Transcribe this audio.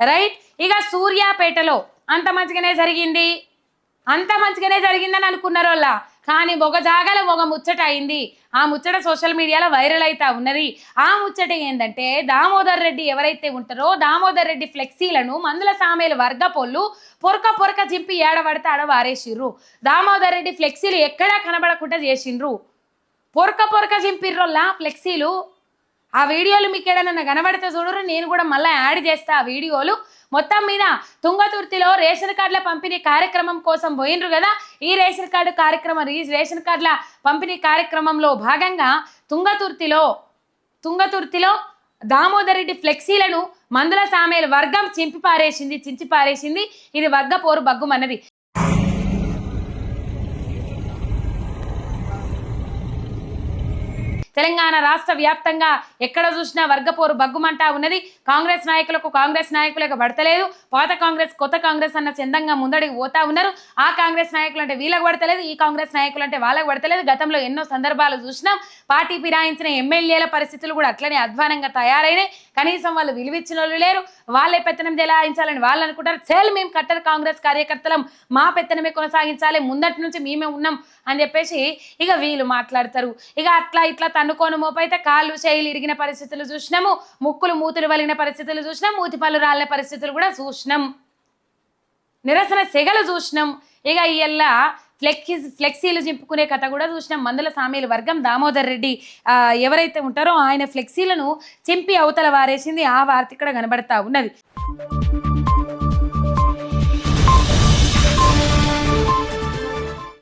Right ఇక సూర్యాపేటలో అంత మంచిగానే జరిగింది. అంత మంచిగానే జరిగిందని అనుకున్నారు వాళ్ళ కానీ ఒక జాగాలో ఒక ముచ్చట అయింది. ఆ ముచ్చట సోషల్ మీడియాలో వైరల్ అవుతా ఉన్నది. ఆ ముచ్చట ఏంటంటే దామోదర్ రెడ్డి ఎవరైతే ఉంటారో దామోదర్ రెడ్డి ఫ్లెక్సీలను మందుల సామేలు వర్గ పొల్లు పొరక పొరక చింపి ఏడబడితే ఆడ వారేసిర్రు. దామోదర్ రెడ్డి ఫ్లెక్సీలు ఎక్కడా కనబడకుండా చేసిండ్రు. పొరక పొరక చింపిర్రోల్లా ఫ్లెక్సీలు. ఆ వీడియోలు మీకు ఏడన్నా కనబడితే చూడరు నేను కూడా మళ్ళీ యాడ్ చేస్తా ఆ వీడియోలు. మొత్తం మీద తుంగతుర్తిలో రేషన్ కార్డుల పంపిణీ కార్యక్రమం కోసం పోయినరు కదా? ఈ రేషన్ కార్డు కార్యక్రమం ఈ రేషన్ కార్డుల పంపిణీ కార్యక్రమంలో భాగంగా తుంగతుర్తిలో తుంగతుర్తిలో దామోదర్ రెడ్డి ఫ్లెక్సీలను మందుల సామేలు వర్గం చింపి పారేసింది చించి పారేసింది ఇది వర్గ పోరు బగ్గుమన్నది. తెలంగాణ రాష్ట్ర వ్యాప్తంగా ఎక్కడ చూసినా వర్గపోరు బగ్గుమంటా ఉన్నది. కాంగ్రెస్ నాయకులకు కాంగ్రెస్ నాయకులకు పడతలేదు. పాత కాంగ్రెస్ కొత్త కాంగ్రెస్ అన్న చందంగా ముందడికి పోతా ఉన్నారు. ఆ కాంగ్రెస్ నాయకులు అంటే వీళ్ళకి పడతలేదు. ఈ కాంగ్రెస్ నాయకులు అంటే వాళ్ళకి పడతలేదు. గతంలో ఎన్నో సందర్భాలు చూసినాం. పార్టీ ఫిరాయించిన ఎమ్మెల్యేల పరిస్థితులు కూడా అట్లనే అధ్వానంగా తయారైనాయి. కనీసం వాళ్ళు విలువిచ్చిన వాళ్ళు లేరు. వాళ్ళే పెత్తనం చెలాయించాలని వాళ్ళు అనుకుంటారు. సేల్ మేము కట్టర్ కాంగ్రెస్ కార్యకర్తలం. మా పెత్తనమే కొనసాగించాలి. ముందటి నుంచి మేమే ఉన్నాం అని చెప్పేసి ఇక వీళ్ళు మాట్లాడతారు. ఇక అట్లా ఇట్లా తన్నుకొని మోపైతే కాళ్ళు చేయిలు ఇరిగిన పరిస్థితులు చూసినాము. ముక్కులు మూతులు వలిగిన పరిస్థితులు చూసినాం. మూతి పళ్ళు రాలిన పరిస్థితులు కూడా చూసినాం. నిరసన సెగలు చూసినాం. ఇక ఇయ్యల్లా ఫ్లెక్సీ ఫ్లెక్సీలు చింపుకునే కథ కూడా చూసినాం. మందుల సామీల వర్గం దామోదర్ రెడ్డి ఎవరైతే ఉంటారో ఆయన ఫ్లెక్సీలను చింపి అవతల వారేసింది. ఆ వార్త ఇక్కడ కనబడతా ఉన్నది.